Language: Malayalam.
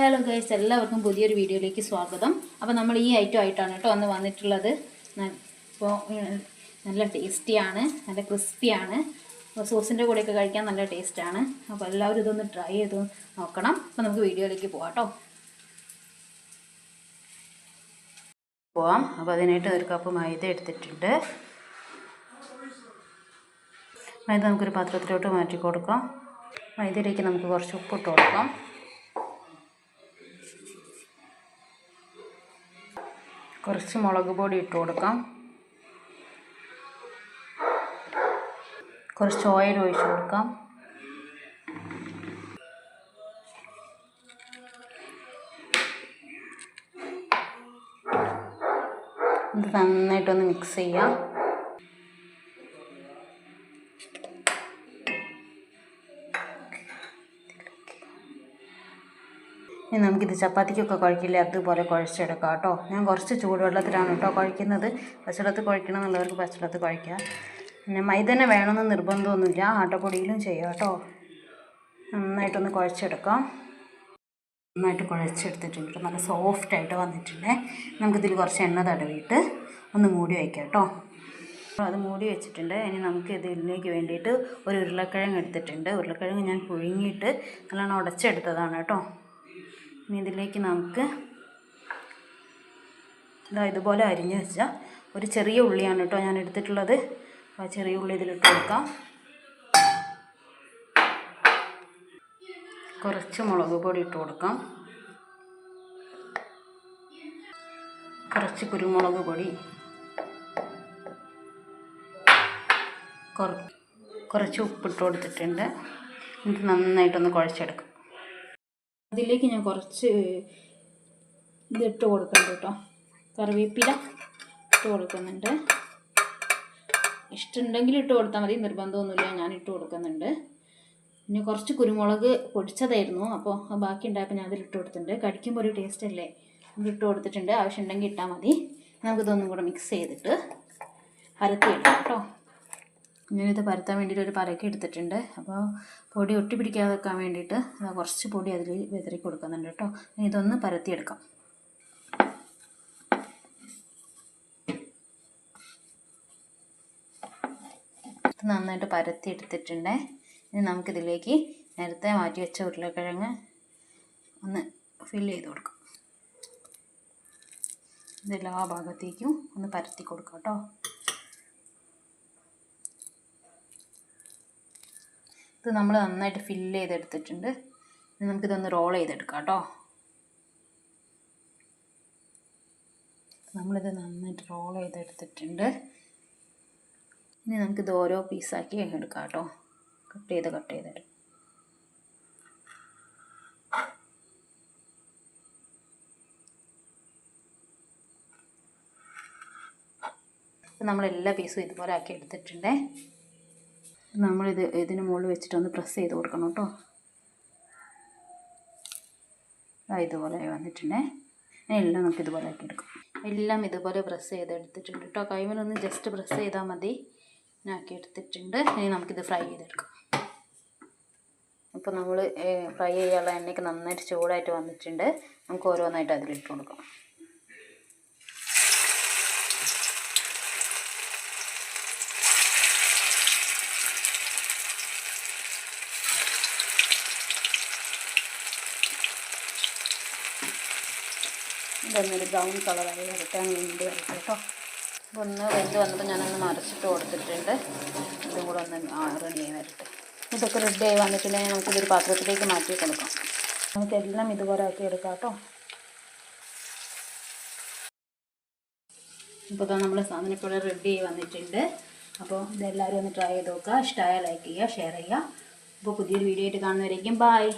ഹലോ ഗൈസ് എല്ലാവർക്കും പുതിയൊരു വീഡിയോയിലേക്ക് സ്വാഗതം. അപ്പോൾ നമ്മൾ ഈ ഐറ്റം ആയിട്ടാണ് കേട്ടോ അന്ന് വന്നിട്ടുള്ളത്. ഇപ്പോൾ നല്ല ടേസ്റ്റിയാണ് നല്ല ക്രിസ്പിയാണ് സോസിന്റെ കൂടെയൊക്കെ കഴിക്കാൻ നല്ല ടേസ്റ്റാണ് അപ്പോൾ എല്ലാവരും ഇതൊന്ന് ട്രൈ ചെയ്ത് നോക്കണം. അപ്പോൾ നമുക്ക് വീഡിയോയിലേക്ക് പോകാം കേട്ടോ. പോവാം. അപ്പോൾ അതിനായിട്ട് ഒരു കപ്പ് മൈദ എടുത്തിട്ടുണ്ട്. മൈദ നമുക്കൊരു പാത്രത്തിലോട്ട് മാറ്റി കൊടുക്കാം. മൈദയിലേക്ക് നമുക്ക് കുറച്ച് ഉപ്പിട്ട് കൊടുക്കാം. കുറച്ച് മുളക് പൊടി ഇട്ട് കൊടുക്കാം. കുറച്ച് ഓയിൽ ഒഴിച്ച് കൊടുക്കാം. ഇത് നന്നായിട്ടൊന്ന് മിക്സ് ചെയ്യാം. ഇനി നമുക്കിത് ചപ്പാത്തിക്കൊക്കെ കുഴക്കില്ലേ? അതുപോലെ കുഴച്ചെടുക്കാം കേട്ടോ. ഞാൻ കുറച്ച് ചൂടുവെള്ളത്തിലാണ് കേട്ടോ കുഴക്കുന്നത്. പച്ചവെള്ളത്തിൽ കുഴക്കണം എന്നുള്ളവർക്ക് പച്ചവെള്ളത്തിൽ കുഴക്കുക പിന്നെ മൈദ തന്നെ വേണമെന്ന് നിർബന്ധമൊന്നുമില്ല. ആട്ടപ്പൊടിയിലും ചെയ്യാം കേട്ടോ. നന്നായിട്ടൊന്ന് കുഴച്ചെടുക്കാം. നന്നായിട്ട് കുഴച്ചെടുത്തിട്ടുണ്ട്. കേട്ടോ നല്ല സോഫ്റ്റായിട്ട് വന്നിട്ടുണ്ട്. നമുക്കിതിൽ കുറച്ച് എണ്ണ തടവിയിട്ട് ഒന്ന് മൂടി വയ്ക്കാം കേട്ടോ. അത് മൂടി വെച്ചിട്ടുണ്ട്. ഇനി നമുക്ക് ഇതിലേക്ക് വേണ്ടിയിട്ട് ഒരു ഉരുളക്കിഴങ്ങ് എടുത്തിട്ടുണ്ട്. ഉരുളക്കിഴങ്ങ് ഞാൻ പുഴുങ്ങിയിട്ട് നല്ലോണം ഉടച്ചെടുത്തതാണ് കേട്ടോ. ഇനി ഇതിലേക്ക് നമുക്ക് ഇതാ ഇതുപോലെ അരിഞ്ഞ് വെച്ച ഒരു ചെറിയ ഉള്ളിയാണ് കേട്ടോ ഞാൻ എടുത്തിട്ടുള്ളത്. ആ ചെറിയ ഉള്ളി ഇതിലിട്ട് കൊടുക്കാം. കുറച്ച് മുളക് പൊടി ഇട്ട് കൊടുക്കാം. കുറച്ച് കുരുമുളക് പൊടി. കുറച്ച് ഉപ്പിട്ട് കൊടുത്തിട്ടുണ്ട്. ഇത് നന്നായിട്ടൊന്ന് കുഴച്ചെടുക്കാം. അതിലേക്ക് ഞാൻ കുറച്ച് ഇതിട്ട് കൊടുക്കുന്നുണ്ട് കേട്ടോ. കറിവേപ്പില ഇട്ട് കൊടുക്കുന്നുണ്ട്. ഇഷ്ടമുണ്ടെങ്കിൽ ഇട്ട് കൊടുത്താൽ മതി നിർബന്ധമൊന്നുമില്ല ഞാൻ ഇട്ട് കൊടുക്കുന്നുണ്ട്. പിന്നെ കുറച്ച് കുരുമുളക് പൊടിച്ചതായിരുന്നു അപ്പോൾ ബാക്കി ഉണ്ടായപ്പോൾ ഞാൻ അതിലിട്ട് കൊടുത്തിട്ടുണ്ട്. കടിക്കുമ്പോൾ ഒരു ടേസ്റ്റ് അല്ലേ? ഇട്ട് കൊടുത്തിട്ടുണ്ട് ആവശ്യമുണ്ടെങ്കിൽ ഇട്ടാൽ മതി. നമുക്കിതൊന്നും കൂടെ മിക്സ് ചെയ്തിട്ട് പരത്തിയെടുക്കാം കേട്ടോ. ഞാനിത് പരത്താൻ വേണ്ടിയിട്ട് ഒരു പരക്കെ എടുത്തിട്ടുണ്ട്. അപ്പോൾ പൊടി ഒട്ടി പിടിക്കാതെ വെക്കാൻ വേണ്ടിയിട്ട് കുറച്ച് പൊടി അതിൽ വിതറി കൊടുക്കുന്നുണ്ട് കേട്ടോ. ഇതൊന്ന് പരത്തിയെടുക്കാം. നന്നായിട്ട് പരത്തി എടുത്തിട്ടുണ്ട് ഇനി നമുക്കിതിലേക്ക് നേരത്തെ മാറ്റി വെച്ച ഉരുളക്കിഴങ്ങ് ഒന്ന് ഫില്ല് ചെയ്ത് കൊടുക്കാം. ഇതെല്ലാ ഭാഗത്തേക്കും ഒന്ന് പരത്തി കൊടുക്കാം കേട്ടോ. ഇത് നമ്മൾ നന്നായിട്ട് ഫില്ല് ചെയ്തെടുത്തിട്ടുണ്ട്. നമുക്കിതൊന്ന് റോൾ ചെയ്തെടുക്കാം കേട്ടോ. നമ്മളിത് നന്നായിട്ട് റോൾ ചെയ്തെടുത്തിട്ടുണ്ട്. ഇനി നമുക്കിത് ഓരോ പീസാക്കി എടുക്കാം കേട്ടോ. കട്ട് ചെയ്ത് കട്ട് ചെയ്തെടുക്കാം നമ്മൾ എല്ലാ പീസും ഇതുപോലെ ആക്കി എടുത്തിട്ടുണ്ടേ. നമ്മളിത് ഇതിന് മുകളിൽ വെച്ചിട്ടൊന്ന് പ്രസ് ചെയ്ത് കൊടുക്കണം കേട്ടോ. ഇതുപോലെ വന്നിട്ടുണ്ടേ. എല്ലാം നമുക്ക് ഇതുപോലെ ആക്കി എടുക്കാം. എല്ലാം ഇതുപോലെ പ്രസ് ചെയ്ത് എടുത്തിട്ടുണ്ട് കേട്ടോ. കൈമലൊന്ന് ജസ്റ്റ് പ്രസ് ചെയ്താൽ മതി. ആക്കി എടുത്തിട്ടുണ്ട്. ഇനി നമുക്കിത് ഫ്രൈ ചെയ്തെടുക്കാം. അപ്പോൾ നമ്മൾ ഫ്രൈ ചെയ്യാനുള്ള എണ്ണയ്ക്ക് നന്നായിട്ട് ചൂടായിട്ട് വന്നിട്ടുണ്ട്. നമുക്ക് ഓരോന്നായിട്ട് അതിലിട്ട് കൊടുക്കാം. ഇതൊന്നൊരു ബ്രൗൺ കളറായി വരട്ടാൻ വേണ്ടി വരട്ടെ കേട്ടോ. അപ്പോൾ ഒന്ന് വെന്ത് വന്നപ്പോൾ ഞാനൊന്ന് മറിച്ചിട്ട് കൊടുത്തിട്ടുണ്ട്. ഇതും കൂടെ ഒന്ന് റെഡിയായി വരട്ടെ. ഇതൊക്കെ റെഡിയായി വന്നിട്ടുണ്ടെങ്കിൽ നമുക്കിതൊരു പാത്രത്തിലേക്ക് മാറ്റി കൊടുക്കാം. നമുക്കെല്ലാം ഇതുപോലെ ആക്കി എടുക്കാം കേട്ടോ. ഇപ്പോൾ നമ്മൾ സാധനം റെഡി ആയി വന്നിട്ടുണ്ട്. അപ്പോൾ ഇതെല്ലാവരും ഒന്ന് ട്രൈ ചെയ്ത് നോക്കുക. ഇഷ്ടമായ ലൈക്ക് ചെയ്യുക ഷെയർ ചെയ്യുക. അപ്പോൾ പുതിയൊരു വീഡിയോ ആയിട്ട് കാണുന്നവരേക്കും ബായ്